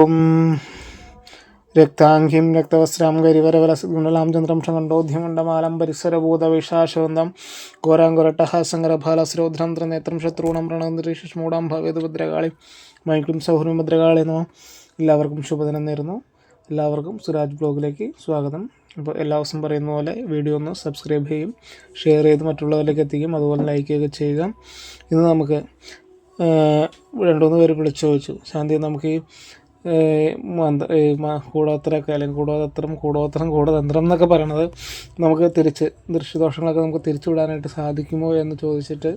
ഓം രക്താംഗിം രക്തവസ്ത്രാം കരിവരവലസുഗുണ്ടലാം ചന്ദ്രം ഷണ്ടോധ്യമണ്ഡമാലം പരിസരഭൂതവിഷാശോന്തം ഘോരാങ്കുരട്ടഹാസങ്കരഫാലസ്രോദ്രം ത്രനേത്രം ശത്രുണം പ്രണന്തരീഷ്മൂടാം ഭവേത് ഭദ്രകാളി മൈക്കും സൗഹൃദം ഭദ്രകാളി നമ. എല്ലാവർക്കും ശുഭദിനം നേരുന്നു. എല്ലാവർക്കും സുരാജ് ബ്ലോഗിലേക്ക് സ്വാഗതം. അപ്പോൾ എല്ലാ ദിവസം പറയുന്ന പോലെ വീഡിയോ ഒന്ന് സബ്സ്ക്രൈബ് ചെയ്യും ഷെയർ ചെയ്ത് മറ്റുള്ളവരിലേക്ക് എത്തിക്കും അതുപോലെ ലൈക്ക് ചെയ്യുക. ഇന്ന് നമുക്ക് രണ്ടു മൂന്ന് പേര് വിളിച്ചു ചോദിച്ചു. ശാന്തി നമുക്ക് ഈ മന്ത്ര കൂടോത്രമൊക്കെ അല്ലെങ്കിൽ കൂടോത്രം കൂടോത്രം കൂടതന്ത്രം എന്നൊക്കെ പറയണത് നമുക്ക് തിരിച്ച് ദൃശ്യദോഷങ്ങളൊക്കെ നമുക്ക് തിരിച്ചു വിടാനായിട്ട് സാധിക്കുമോ എന്ന് ചോദിച്ചിട്ട്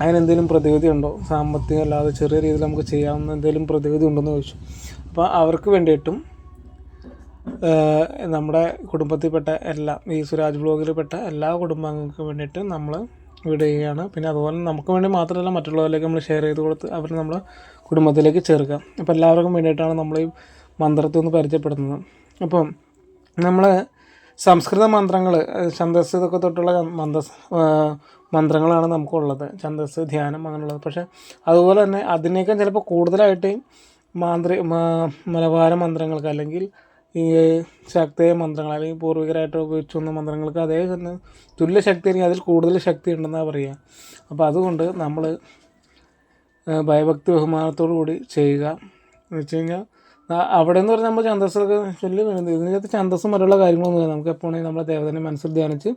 അതിനെന്തെങ്കിലും പ്രതിവിധി ഉണ്ടോ? സാമ്പത്തികം അല്ലാതെ ചെറിയ രീതിയിൽ നമുക്ക് ചെയ്യാവുന്ന എന്തെങ്കിലും പ്രതിവിധി ഉണ്ടോ എന്ന് ചോദിച്ചു. അപ്പോൾ അവർക്ക് വേണ്ടിയിട്ടും നമ്മുടെ കുടുംബത്തിൽപ്പെട്ട എല്ലാ ഈ സുരാജ് ബ്ലോഗിൽപ്പെട്ട എല്ലാ കുടുംബാംഗങ്ങൾക്കും വേണ്ടിയിട്ട് നമ്മൾ വീഡിയോ ചെയ്യുകയാണ് പിന്നെ അതുപോലെ നമുക്ക് വേണ്ടി മാത്രമല്ല മറ്റുള്ളവരിലേക്ക് നമ്മൾ ഷെയർ ചെയ്ത് കൊടുത്ത് അവർ നമ്മളെ കുടുംബത്തിലേക്ക് ചേർക്കുക. അപ്പോൾ എല്ലാവർക്കും വേണ്ടിയിട്ടാണ് നമ്മൾ ഈ മന്ത്രത്തെ ഒന്ന് പരിചയപ്പെടുന്നത്. അപ്പം നമ്മൾ സംസ്കൃത മന്ത്രങ്ങൾ ഛന്ദസ് ഇതൊക്കെ തൊട്ടുള്ള മന്ത്ര മന്ത്രങ്ങളാണ് നമുക്കുള്ളത്. ഛന്ദസ് ധ്യാനം അങ്ങനെയുള്ളത്. പക്ഷേ അതുപോലെ തന്നെ അതിനേക്കാൾ ചിലപ്പോൾ കൂടുതലായിട്ട് മാന്ത്രി മലബാര മന്ത്രങ്ങൾക്ക് അല്ലെങ്കിൽ ഈ ശക്തയ മന്ത്രങ്ങൾ അല്ലെങ്കിൽ പൂർവികരായിട്ട് ഉപയോഗിച്ചു വന്ന മന്ത്രങ്ങൾക്ക് അതേ തന്നെ തുല്യ ശക്തി അല്ലെങ്കിൽ അതിൽ കൂടുതൽ ശക്തി ഉണ്ടെന്നാണ് പറയുക അപ്പോൾ അതുകൊണ്ട് നമ്മൾ ഭയഭക്തി ബഹുമാനത്തോടു കൂടി ചെയ്യുക. എന്ന് വെച്ച് കഴിഞ്ഞാൽ അവിടെ എന്ന് പറഞ്ഞാൽ നമ്മൾ ഛന്തസ്സൊക്കെ ചൊല്ലി വരുന്നത്. ഇതിനകത്ത് ഛന്തസ്സും മറ്റുള്ള കാര്യങ്ങളൊന്നും ഇല്ല നമുക്ക് എപ്പോഴും നമ്മളെ ദേവതനെ മനസ്സിൽ ധ്യാനിച്ച്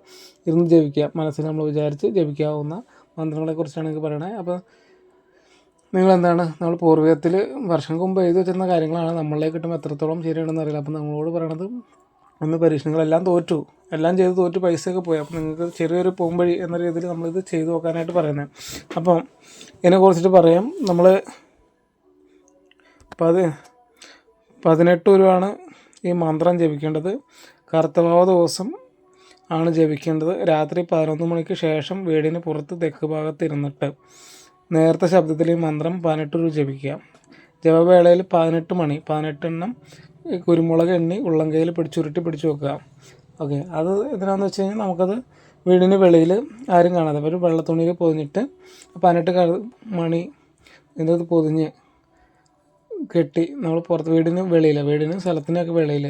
ഇരുന്ന് ജപിക്കുക മനസ്സിൽ നമ്മൾ വിചാരിച്ച് ജപിക്കാവുന്ന മന്ത്രങ്ങളെക്കുറിച്ചാണ് എനിക്ക് പറയണത് അപ്പോൾ നിങ്ങൾ എന്താണ് നമ്മൾ പൂർവികത്തിൽ വർഷങ്ങൾക്ക് മുമ്പ് എഴുതി വെച്ചിരുന്ന കാര്യങ്ങളാണ് നമ്മളിലേക്ക് കിട്ടുമ്പോൾ എത്രത്തോളം ശരിയാണെന്ന് അറിയില്ല. അപ്പം നമ്മളോട് പറയണത് ഒന്ന് പരീക്ഷണങ്ങളെല്ലാം തോറ്റു. എല്ലാം ചെയ്ത് തോറ്റു പൈസയൊക്കെ പോയി. അപ്പം നിങ്ങൾക്ക് ചെറിയൊരു പോകുമ്പഴി എന്ന രീതിയിൽ നമ്മളിത് ചെയ്തു നോക്കാനായിട്ട് പറയുന്നത് അപ്പം ഇതിനെക്കുറിച്ചിട്ട് പറയാം. നമ്മൾ പതി പതിനെട്ട് രൂപയാണ് ഈ മന്ത്രം ജപിക്കേണ്ടത്. കർത്തഭാവ ദിവസം ആണ് ജപിക്കേണ്ടത്. രാത്രി പതിനൊന്ന് മണിക്ക് ശേഷം വീടിന് പുറത്ത് തെക്ക് ഭാഗത്ത് ഇരുന്നിട്ട്. നേരത്തെ ശബ്ദത്തിൽ ഈ മന്ത്രം പതിനെട്ട് രൂപ ജപിക്കുക ജപവേളയിൽ പതിനെട്ട് മണി പതിനെട്ടെണ്ണം കുരുമുളക് എണ്ണി ഉള്ളംകൈയിൽ പിടിച്ചുരുട്ടി പിടിച്ചു വെക്കുക. ഓക്കെ. അത് എന്തിനാന്ന് വെച്ച് കഴിഞ്ഞാൽ നമുക്കത് വീടിന് വെളിയിൽ ആരും കാണാതെ ഒരു വെള്ളത്തുണിയിൽ പൊതിഞ്ഞിട്ട് പതിനെട്ട് ക- മണി എന്തത് പൊതിഞ്ഞ് കെട്ടി നമ്മൾ പുറത്ത് വീടിന് വെളിയിൽ വീടിന് സ്ഥലത്തിനൊക്കെ വെളിയിൽ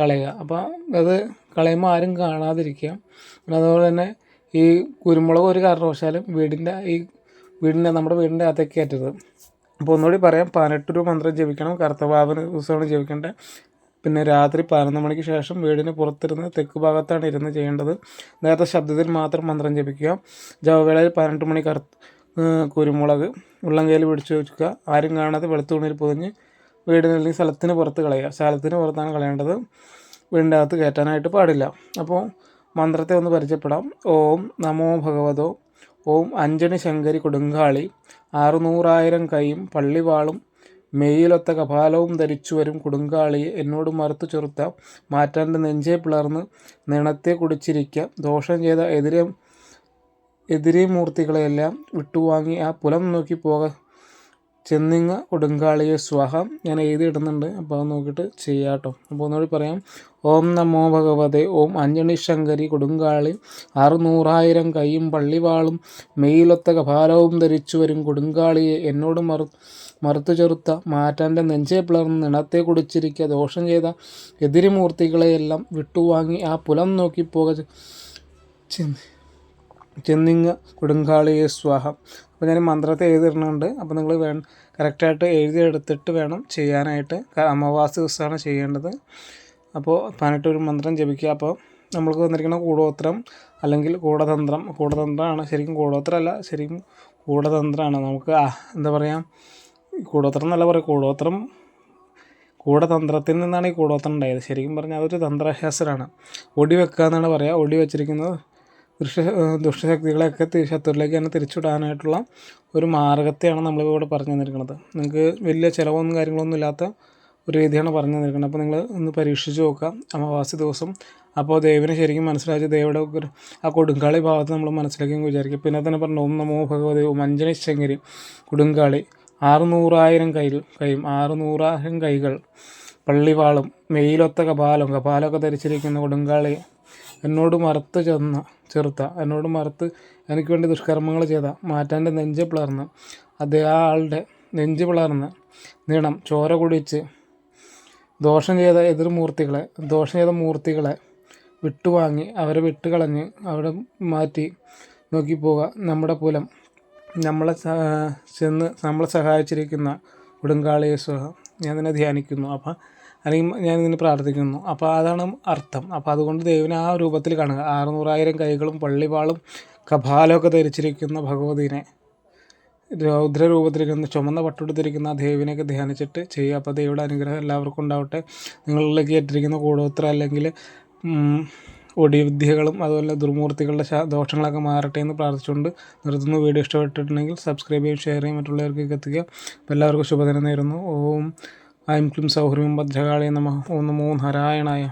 കളയുക. അപ്പോൾ അത് കളയുമ്പോൾ ആരും കാണാതിരിക്കുക. പിന്നെ അതുപോലെ തന്നെ ഈ കുരുമുളക് ഒരു കാരണവശാലും വീടിന്റെ ഈ വീടിന്റെ നമ്മുടെ വീടിന്റെ അകത്തേക്ക് കയറ്റരുത്. അപ്പോൾ ഒന്നുകൂടി പറയാം പതിനെട്ട് രൂപ മന്ത്രം ജപിക്കണം. കർത്തഭാവന ദിവസമാണ് ജപിക്കേണ്ടത്. പിന്നെ രാത്രി പതിനൊന്ന് മണിക്ക് ശേഷം വീടിന് പുറത്തിരുന്ന് തെക്ക് ഭാഗത്താണ് ഇരുന്ന് ചെയ്യേണ്ടത്. നേരത്തെ ശബ്ദത്തിൽ മാത്രം മന്ത്രം ജപിക്കുക. ജവവേളയിൽ പതിനെട്ട് മണി കറു കുരുമുളക് ഉള്ളംകൈയിൽ പിടിച്ചു വെക്കുക. ആരും കാണാതെ വെളുത്ത തുണിയിൽ പൊതിഞ്ഞ് വീടിന് അല്ലെങ്കിൽ സ്ഥലത്തിന് പുറത്ത് കളയുക. സ്ഥലത്തിന് പുറത്താണ് കളയേണ്ടത്. വീടിന്റെ അകത്ത് കയറ്റാനായിട്ട് പാടില്ല. അപ്പോൾ മന്ത്രത്തെ ഒന്ന് പരിചയപ്പെടാം. ഓം നമോ ഭഗവതോ ഓം അഞ്ജനി ശങ്കരി കൊടുങ്കാളി ആറുനൂറായിരം കൈയും പള്ളിവാളും മെയ്യിലൊത്ത കപാലവും ധരിച്ചു വരും കൊടുങ്കാളിയെ എന്നോട് മറുത്തു ചെറുത്ത മാറ്റാന്റെ നെഞ്ചെ പിളർന്ന് നിണത്തെ കുടിച്ചിരിക്ക ദോഷം ചെയ്ത എതിരെ എതിരെ മൂർത്തികളെയെല്ലാം വിട്ടുവാങ്ങി ആ പുലം നോക്കി പോക ചെന്നിങ്ങ കൊടുങ്കാളിയെ സ്വാഹ ഞാൻ എഴുതി ഇടുന്നുണ്ട് അപ്പോൾ അത് നോക്കിയിട്ട് ചെയ്യാം കേട്ടോ. അപ്പോൾ ഒന്നുകൂടി പറയാം. ഓം നമോ ഭഗവതേ. ഓം അഞ്ജണി ശങ്കരി കൊടുങ്കാളി. അറുനൂറായിരം കൈയും പള്ളിവാളും. മെയിലൊത്ത കപാലവും ധരിച്ചു വരും കൊടുങ്കാളിയെ. എന്നോട് മറു മറുത്തു ചെറുത്ത മാറ്റാന്റെ നെഞ്ചെ പിളർന്ന് നിണത്തെ കുടിച്ചിരിക്കുക ദോഷം ചെയ്ത എതിരിമൂർത്തികളെയെല്ലാം വിട്ടുവാങ്ങി ആ പുലം നോക്കി പോക ചെന്ന്. ചെന്നിങ്ങ കൊടുങ്കാളിയെ സ്വാഹ. അപ്പോൾ ഞാൻ മന്ത്രത്തെ എഴുതിയിടുന്നുണ്ട് അപ്പോൾ നിങ്ങൾ വേ കറക്റ്റായിട്ട് എഴുതിയെടുത്തിട്ട് വേണം ചെയ്യാനായിട്ട്. അമാവാസി ദിവസമാണ് ചെയ്യേണ്ടത്. അപ്പോൾ പതിനെട്ട് ഒരു മന്ത്രം ജപിക്കുക. അപ്പോൾ നമ്മൾക്ക് വന്നിരിക്കുന്ന കൂടോത്രം അല്ലെങ്കിൽ കൂടതന്ത്രം. കൂടതന്ത്രമാണ് ശരിക്കും കൂടോത്രമല്ല ശരിക്കും കൂടതന്ത്രമാണ് നമുക്ക് എന്താ പറയുക കൂടോത്രം എന്നല്ല പറയുക കൂടോത്രം കൂടതന്ത്രത്തിൽ നിന്നാണ് ഈ കൂടോത്രം ഉണ്ടായത്. ശരിക്കും പറഞ്ഞാൽ അതൊരു തന്ത്രശാസ്ത്രമാണ് ഒടി വെക്കുക എന്നാണ് പറയുക ഒടി വെച്ചിരിക്കുന്നത് ദുഷ്ട ദുഷ്ടശക്തികളെയൊക്കെ ശത്രുവിലേക്ക് തന്നെ തിരിച്ചുവിടാനായിട്ടുള്ള ഒരു മാർഗത്തെയാണ് നമ്മളിവിടെ പറഞ്ഞു തന്നിരിക്കുന്നത്. നിങ്ങൾക്ക് വലിയ ചിലവൊന്നും കാര്യങ്ങളൊന്നും ഇല്ലാത്ത ഒരു രീതിയാണ് പറഞ്ഞു തന്നിരിക്കുന്നത്. അപ്പോൾ നിങ്ങൾ ഒന്ന് പരീക്ഷിച്ച് നോക്കുക. അമാവാസി ദിവസം അപ്പോൾ ദേവിനെ ശരിക്കും മനസ്സിലാക്കി ദേവിയുടെ ആ കൊടുങ്കാളി ഭാഗത്ത് നമ്മൾ മനസ്സിലാക്കി വിചാരിക്കും പിന്നെ തന്നെ പറഞ്ഞു ഓം നമോ ഭഗവതി ഓം ശങ്കരി കൊടുങ്കാളി ആറുനൂറായിരം കൈകൾ കൈയും ആറുനൂറായിരം കൈകൾ പള്ളിവാളും മെയിലൊത്ത കപാലം കപാലമൊക്കെ ധരിച്ചിരിക്കുന്ന കൊടുങ്കാളി എന്നോട് മറത്ത് ചെന്ന ചെറുത്ത എന്നോട് മറത്ത് എനിക്ക് വേണ്ടി ദുഷ്കർമ്മങ്ങൾ ചെയ്ത മാറ്റാന്റെ നെഞ്ച് പിളർന്ന് അതേ ആ ആളുടെ നെഞ്ച് പിളർന്ന് നീണം ചോര കുടിച്ച് ദോഷം ചെയ്ത എതിർമൂർത്തികളെ ദോഷം ചെയ്ത മൂർത്തികളെ വിട്ടുവാങ്ങി അവരെ വിട്ടുകളഞ്ഞ് അവിടെ മാറ്റി നോക്കിപ്പോവുക നമ്മുടെ പുലം നമ്മളെ ചെന്ന് നമ്മളെ സഹായിച്ചിരിക്കുന്ന ഉടുങ്കാളി സ്വഹം ഞാൻ നിന്നെ ധ്യാനിക്കുന്നു. അപ്പം അല്ലെങ്കിൽ ഞാൻ ഇതിന് പ്രാർത്ഥിക്കുന്നു. അപ്പോൾ അതാണ് അർത്ഥം. അപ്പോൾ അതുകൊണ്ട് ദൈവനെ ആ രൂപത്തിൽ കാണുക. ആറുനൂറായിരം കൈകളും പള്ളിവാളും കപാലമൊക്കെ ധരിച്ചിരിക്കുന്ന ഭഗവതിനെ രൗദ്രരൂപത്തിലിരിക്കുന്ന ചുമന്ന പട്ടുടുത്തിരിക്കുന്ന ആ ദേവിനെയൊക്കെ ധ്യാനിച്ചിട്ട് ചെയ്യുക. അപ്പോൾ ദൈവയുടെ അനുഗ്രഹം എല്ലാവർക്കും ഉണ്ടാവട്ടെ. നിങ്ങളിലേക്ക് ഏറ്റിരിക്കുന്ന കൂടോത്ര അല്ലെങ്കിൽ ഒടിവിദ്യകളും അതുപോലെ ദുർമൂർത്തികളുടെ ദോഷങ്ങളൊക്കെ മാറട്ടെ എന്ന് പ്രാർത്ഥിച്ചുകൊണ്ട് നിർത്തുന്നു. വീഡിയോ ഇഷ്ടപ്പെട്ടിട്ടുണ്ടെങ്കിൽ സബ്സ്ക്രൈബ് ചെയ്യും ഷെയർ ചെയ്യും മറ്റുള്ളവർക്കൊക്കെ എത്തിക്കുക. അപ്പോൾ എല്ലാവർക്കും ശുഭദിനം നേരുന്നു. ഓം ഐം ക്ലിം സൗഹൃദം ഭദ്രകാളി നമ. ഓം നമോ നാരായണായ.